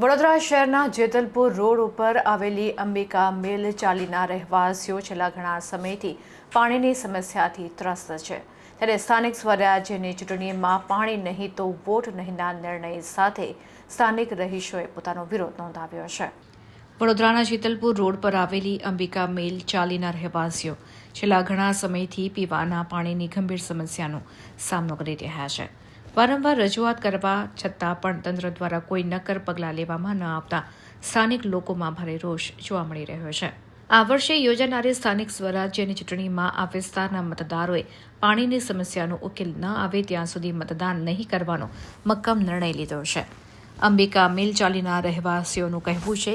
વડોદરા શહેરના જેતલપુર રોડ ઉપર આવેલી અંબિકા મિલ ચાલીના રહેવાસીઓ છેલ્લા ઘણા સમયથી પાણીની સમસ્યાથી ત્રસ્ત છે. ત્યારે સ્થાનિક સ્વરાજ્યની ચૂંટણીમાં પાણી નહીં તો વોટ નહીંના નિર્ણય સાથે સ્થાનિક રહીશોએ પોતાનો વિરોધ નોંધાવ્યો છે. વડોદરાના જેતલપુર રોડ પર આવેલી અંબિકા મિલ ચાલીના રહેવાસીઓ છેલ્લા ઘણા સમયથી પીવાના પાણીની ગંભીર સમસ્યાનો સામનો કરી રહ્યા છે. વારંવાર રજૂઆત કરવા છતાં પણ તંત્ર દ્વારા કોઈ નક્કર પગલાં લેવામાં ન આવતા સ્થાનિક લોકોમાં ભારે રોષ જોવા મળી રહ્યો છે. આ વર્ષે યોજાનારી સ્થાનિક સ્વરાજ્યની ચૂંટણીમાં આ વિસ્તારના મતદારોએ પાણીની સમસ્યાનો ઉકેલ ન આવે ત્યાં સુધી મતદાન નહીં કરવાનો મક્કમ નિર્ણય લીધો છે. અંબિકા મિલ ચાલીના રહેવાસીઓનું કહેવું છે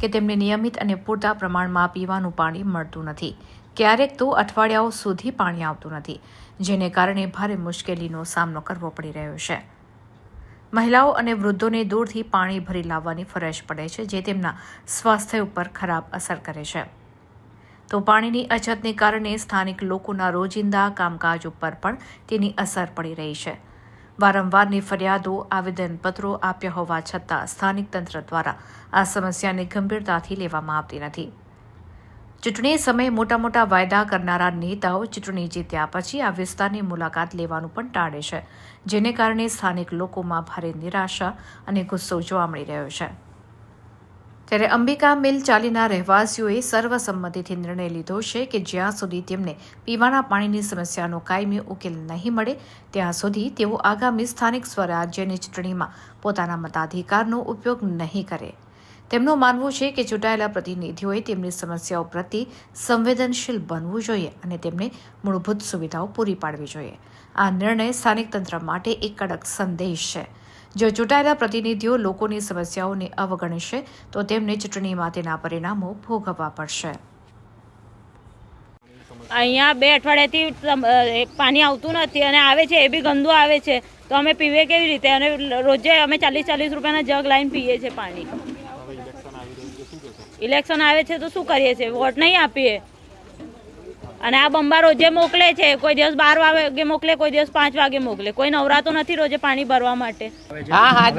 કે તેમને નિયમિત અને પૂરતા પ્રમાણમાં પીવાનું પાણી મળતું નથી. ક્યારેક તો અઠવાડિયાઓ સુધી પાણી આવતું નથી, જેને કારણે ભારે મુશ્કેલીનો સામનો કરવો પડી રહ્યો છે. મહિલાઓ અને વૃદ્ધોને દૂરથી પાણી ભરી લાવવાની ફરજ પડે છે, જે તેમના સ્વાસ્થ્ય ઉપર ખરાબ અસર કરે છે. તો પાણીની અછતને કારણે સ્થાનિક લોકોના રોજિંદા કામકાજ ઉપર પણ તેની અસર પડી રહી છે. વારંવારની ફરિયાદો, આવેદનપત્રો આપ્યા હોવા છતાં સ્થાનિક તંત્ર દ્વારા આ સમસ્યાને ગંભીરતાથી લેવામાં આવતી નથી. ચૂંટણી સમયે મોટા મોટા વાયદા કરનારા નેતાઓ ચૂંટણી જીત્યા પછી આ વિસ્તારની મુલાકાત લેવાનું પણ ટાળે છે, જેને કારણે સ્થાનિક લોકોમાં ભારે નિરાશા અને ગુસ્સો જોવા મળી રહ્યો છે. ત્યારે અંબિકા મિલ ચાલીના રહેવાસીઓએ સર્વસંમતિથી નિર્ણય લીધો છે કે જ્યાં સુધી તેમને પીવાના પાણીની સમસ્યાનો કાયમી ઉકેલ નહીં મળે, ત્યાં સુધી તેઓ આગામી સ્થાનિક સ્વરાજ્યની ચૂંટણીમાં પોતાના મતાધિકારનો ઉપયોગ નહીં કરે. તેમનું માનવું છે કે ચૂંટાયેલા પ્રતિનિધિઓએ તેમની સમસ્યાઓ પ્રત્યે સંવેદનશીલ બનવું જોઈએ અને તેમને મૂળભૂત સુવિધાઓ પૂરી પાડવી જોઈએ. આ નિર્ણય સ્થાનિક તંત્ર માટે એક કડક સંદેશ છે. જો ચૂંટાયેલા પ્રતિનિધિઓ લોકોની સમસ્યાઓને અવગણશે, તો તેમને ચૂંટણીમાં તેના પરિણામો ભોગવવા પડશે. અહીંયા બે અઠવાડિયાથી પાણી આવતું નથી અને આવે છે, એ બી ગંદુ આવે છે. તો અમે પીવે કેવી રીતે? અને રોજે અમે ચાલીસ ચાલીસ રૂપિયાના જગ લાઈન પીએ છીએ પાણી. ઇલેક્શન આવે છે તો શું કરીએ છીએ? વોટ નહીં આપીએ. અને આ બંબા રોજે મોકલે છે કોઈ દિવસ બાર વાગે મોકલે કોઈ દિવસ પાંચ વાગે મોકલે. કોઈ નવરાતો નથી રોજે પાણી ભરવા માટે. હા, હાથ.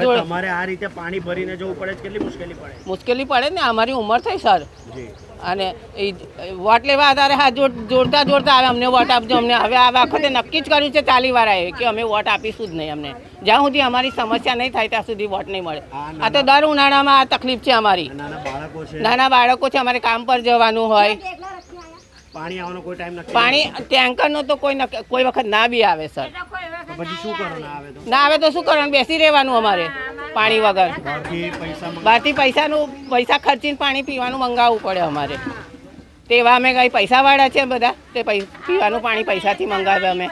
આ રીતે પાણી ભરીને જવું પડે કેટલી મુશ્કેલી પડે? મુશ્કેલી પડે ને અમારી ઉંમર થઈ સર. જી. અને એ વોટ લેવા આધારે હા જો જોડતા જોડતા આવે અમને વોટ આપજો અમને હવે આ વખતે નક્કી જ કર્યું છે ચાલીવાળાએ વાર કે અમે વોટ આપીશું જ નહીં અમને. જ્યાં સુધી અમારી સમસ્યા નહીં થાય ત્યાં સુધી વોટ નહીં મળે. આ તો દર ઉનાળામાં આ તકલીફ છે અમારી. નાના બાળકો છે. નાના બાળકો છે અમારે કામ પર જવાનું હોય. પાણી આવવાનો કોઈ ટાઈમ નથી. પાણી ટેન્કરનો તો કોઈ કોઈ વખત ના બી આવે સર. પછી શું કરવાનું આવે. ના આવે તો શું કરવાનું? બેસી રહેવાનું અમારે. પાણી વગર બહારથી પૈસા મંગ- બહારથી પૈસાનું પૈસા ખર્ચીને પાણી પીવાનું મંગાવવું પડે અમારે તેવા અમે કઈ પૈસાવાળા છે બધા તે પૈ- પીવાનું પાણી પૈસાથી મંગાવે અમે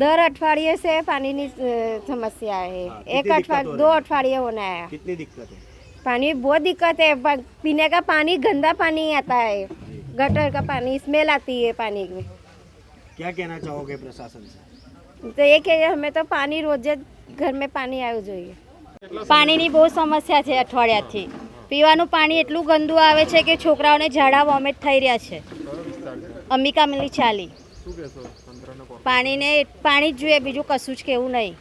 दर अठवाडिये से पानी की समस्या है हाँ, एक कितनी दिक्कत अठवाडिये हो दो रही है? अठवाडिये होना है कितनी दिक्कत है पानी बहुत दिक्कत है प- पीने का पानी गंदा पानी आता है गटर का पानी स्मेल आती है पानी में क्या कहना चाहोगे प्रशासन से तो ये कह हमें तो पानी रोजे घर में पानी આવવું જોઈએ પાણીની બહુ સમસ્યા છે અઠવાડિયાથી. પીવાનું પાણી એટલું ગંદુ આવે છે કે છોકરાઓને ઝાડા વોમિટ થઈ રહ્યા છે. અંબિકા મિલી ચાલી. પાણીને પાણી જ જોઈએ બીજું કશું જ કેવું નહીં.